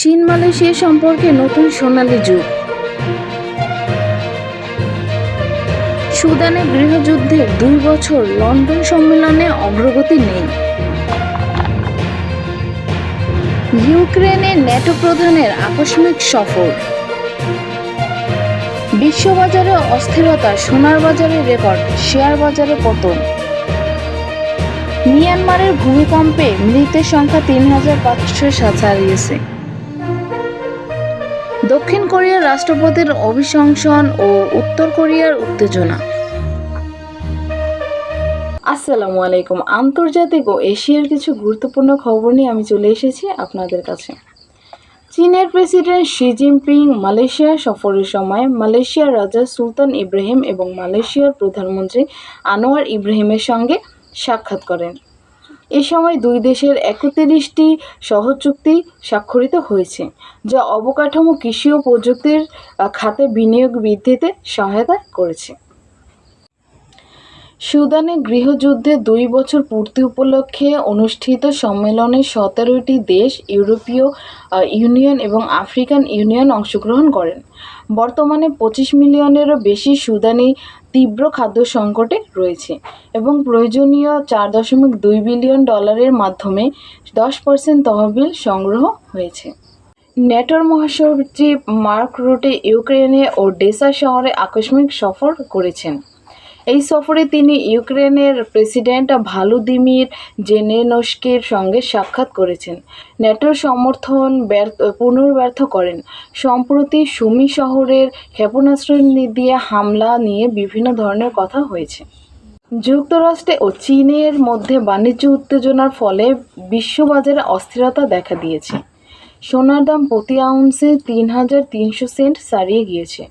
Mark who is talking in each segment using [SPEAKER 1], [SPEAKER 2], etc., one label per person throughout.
[SPEAKER 1] চীন মালয়েশিয়া সম্পর্কে নতুন সোনালি যুগ। সুদানে গৃহযুদ্ধের দুই বছর লন্ডন সম্মেলনে অগ্রগতি নেই। ইউক্রেনে ন্যাটো প্রধানের আকস্মিক সফর। বিশ্ববাজারে অস্থিরতা, সোনার বাজারে রেকর্ড, শেয়ার বাজারে পতন। মিয়ানমারের ভূমিকম্পে মৃতের সংখ্যা তিন হাজার পাঁচশো ছাড়িয়েছে দক্ষিণ কোরিয়ার রাষ্ট্রপতির অভিশংসন ও উত্তর কোরিয়ার উত্তেজনা। আসসালামু আলাইকুম। আন্তর্জাতিক ও এশিয়ার কিছু গুরুত্বপূর্ণ খবর নিয়ে আমি চলে এসেছি আপনাদের কাছে। চীনের প্রেসিডেন্ট শি জিনপিং মালয়েশিয়া সফরের সময় মালয়েশিয়ার রাজা সুলতান ইব্রাহিম এবং মালয়েশিয়ার প্রধানমন্ত্রী আনোয়ার ইব্রাহিমের সঙ্গে সাক্ষাৎ করেন। এ সময় দুই দেশের একত্রিশটি সহচুক্তি স্বাক্ষরিত হয়েছে, যা অবকাঠামো, কৃষি ও প্রযুক্তির খাতে বিনিয়োগ বৃদ্ধিতে সহায়তা করেছে। সুদানে গৃহযুদ্ধে দুই বছর পূর্তি উপলক্ষে অনুষ্ঠিত সম্মেলনে সতেরোটি দেশ, ইউরোপীয় ইউনিয়ন এবং আফ্রিকান ইউনিয়ন অংশগ্রহণ করেন। বর্তমানে পঁচিশ মিলিয়নেরও বেশি সুদানি তীব্র খাদ্য সংকটে রয়েছে এবং প্রয়োজনীয় চার দশমিক দুই বিলিয়ন ডলারের মাধ্যমে দশ পার্সেন্ট তহবিল সংগ্রহ হয়েছে। ন্যাটোর মহাসচিব মার্ক রুটে ইউক্রেনে ও ডেসা শহরে আকস্মিক সফর করেছেন। এই সফরে তিনি ইউক্রেনের প্রেসিডেন্ট ভালুদিমির জেনেনস্কির সঙ্গে সাক্ষাৎ করেছেন। ন্যাটোর সমর্থন ব্যর্থ, পুনর্ব্যর্থ করেন। সম্প্রতি সুমি শহরের ক্ষেপণাস্ত্র দিয়ে হামলা নিয়ে বিভিন্ন ধরনের কথা হয়েছে। যুক্তরাষ্ট্রে ও চীনের মধ্যে বাণিজ্য উত্তেজনার ফলে বিশ্ববাজারে অস্থিরতা দেখা দিয়েছে। সোনার দাম প্রতি আউন্সে তিন হাজার তিনশো সেন্ট ছাড়িয়ে গিয়েছে।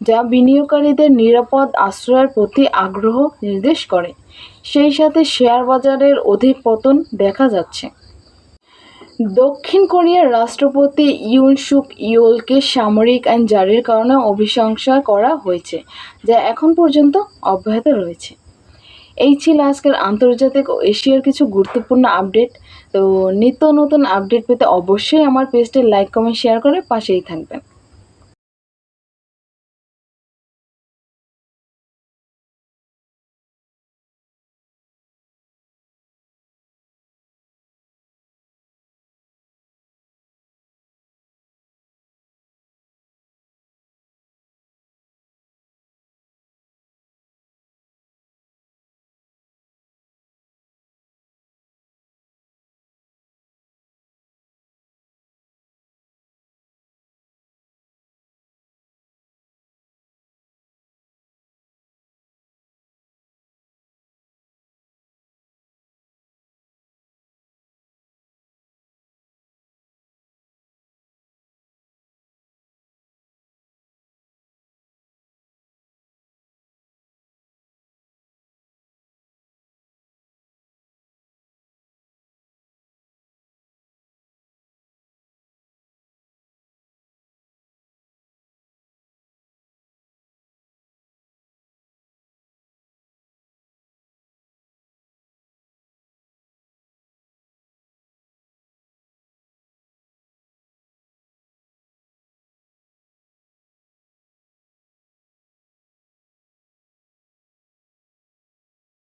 [SPEAKER 1] যা বিনিয়োগকারীদের নিরাপদ আশ্রয়ের প্রতি আগ্রহ নির্দেশ করে। সেই সাথে শেয়ার বাজারের অধিক পতন দেখা যাচ্ছে। দক্ষিণ কোরিয়ার রাষ্ট্রপতি ইউন সুক ইয়োলকে সামরিক আইন জারির কারণে অভিশংসা করা হয়েছে, যা এখন পর্যন্ত অব্যাহত রয়েছে। এই ছিল আজকের আন্তর্জাতিক ও এশিয়ার কিছু গুরুত্বপূর্ণ আপডেট। তো নিত্য নতুন আপডেট পেতে অবশ্যই আমার পেজটি লাইক, কমেন্ট, শেয়ার করে পাশেই থাকবেন।